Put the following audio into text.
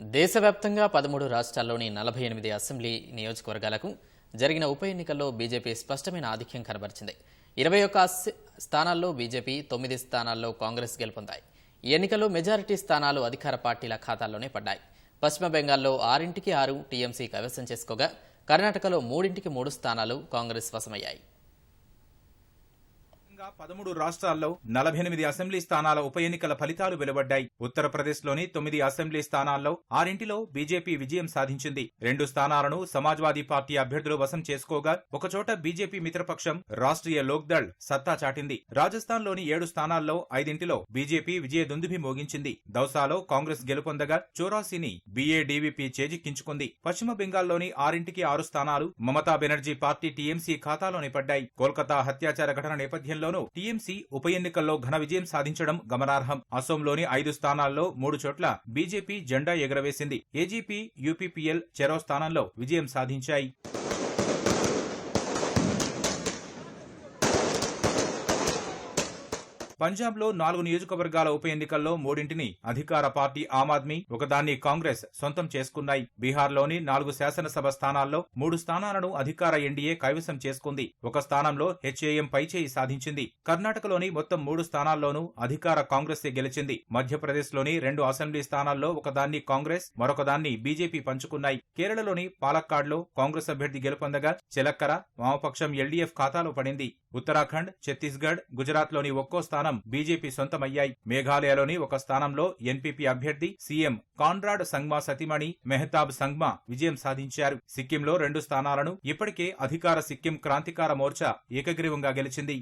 దేశవ్యాప్తంగా పదమూడు రాష్ట్రాల్లోని నలభై ఎనిమిది అసెంబ్లీ నియోజకవర్గాలకు జరిగిన ఉప ఎన్నికల్లో బీజేపీ స్పష్టమైన ఆధిక్యం కనబరిచింది. ఇరవై ఒక్క స్థానాల్లో బీజేపీ తొమ్మిది స్థానాల్లో కాంగ్రెస్ గెలుపొందాయి. ఈ ఎన్నికల్లో మెజారిటీ స్థానాలు అధికార పార్టీల ఖాతాల్లోనే పడ్డాయి. పశ్చిమ బెంగాల్లో ఆరింటికి ఆరు టీఎంసీ కైవసం చేసుకోగా కర్ణాటకలో మూడింటికి మూడు స్థానాలు కాంగ్రెస్ వశమయ్యాయి. ఇంకా పదమూడు రాష్ట్రాల్లో నలభై ఎనిమిది అసెంబ్లీ స్థానాల ఉప ఎన్నికల ఫలితాలు వెలువడ్డాయి. ఉత్తరప్రదేశ్లోని తొమ్మిది అసెంబ్లీ స్థానాల్లో ఆరింటిలో బీజేపీ విజయం సాధించింది. రెండు స్థానాలను సమాజ్వాదీ పార్టీ అభ్యర్థులు వశం చేసుకోగా ఒకచోట బీజేపీ మిత్రపక్షం రాష్ట్రీయ లోక్దళ్ సత్తా చాటింది. రాజస్థాన్లోని ఏడు స్థానాల్లో ఐదింటిలో బీజేపీ విజయ దుందుభి మోగించింది. దౌసాలో కాంగ్రెస్ గెలుపొందగా చోరాసిని బీఏడీవీపీ చేజిక్కించుకుంది. పశ్చిమ బెంగాల్లోని ఆరింటికి ఆరు స్థానాలు మమతా బెనర్జీ పార్టీ టీఎంసీ ఖాతాలోని పడ్డాయి. కోల్కతా హత్యాచార ఘటన నేపథ్యంలో నేపథ్యంలోనూ టీఎంసీ ఉప ఎన్నికల్లో ఘన విజయం సాధించడం గమనార్హం. అసోంలోని ఐదు స్థానాల్లో మూడు చోట్ల బీజేపీ జెండా ఎగరవేసింది. ఏజీపీ యూపీపీఎల్ చెరో స్థానంలో విజయం సాధించాయి. పంజాబ్లో నాలుగు నియోజకవర్గాల ఉప ఎన్నికల్లో మూడింటిని అధికార పార్టీ ఆమ్ ఆద్మీ ఒకదాన్ని కాంగ్రెస్ సొంతం చేసుకున్నాయి. బీహార్లోని నాలుగు శాసనసభ స్థానాల్లో మూడు స్థానాలను అధికార ఎన్డీఏ కైవసం చేసుకుంది. ఒక స్థానంలో హెచ్ఏఎం పైచేయి సాధించింది. కర్ణాటకలోని మొత్తం మూడు స్థానాల్లోనూ అధికార కాంగ్రెస్ గెలిచింది. మధ్యప్రదేశ్లోని రెండు అసెంబ్లీ స్థానాల్లో ఒకదాన్ని కాంగ్రెస్ మరొకదాన్ని బీజేపీ పంచుకున్నాయి. కేరళలోని పాలక్కాడ్లో కాంగ్రెస్ అభ్యర్థి గెలుపొందగా చెలక్కర వామపక్షం ఎల్డీఎఫ్ ఖాతాలో పడింది. ఉత్తరాఖండ్ ఛత్తీస్గఢ్ గుజరాత్లోని ఒక్కో స్థానం స్థానం బీజేపీ సొంతమయ్యాయి. మేఘాలయలోని ఒక స్థానంలో ఎన్పీపీ అభ్యర్థి సీఎం కాన్రాడ్ సంగ్మా సతిమణి మెహతాబ్ సంగ్మా విజయం సాధించారు. సిక్కింలో రెండు స్థానాలను ఇప్పటికే అధికార సిక్కిం క్రాంతికార మోర్చా ఏకగ్రీవంగా గెలిచింది.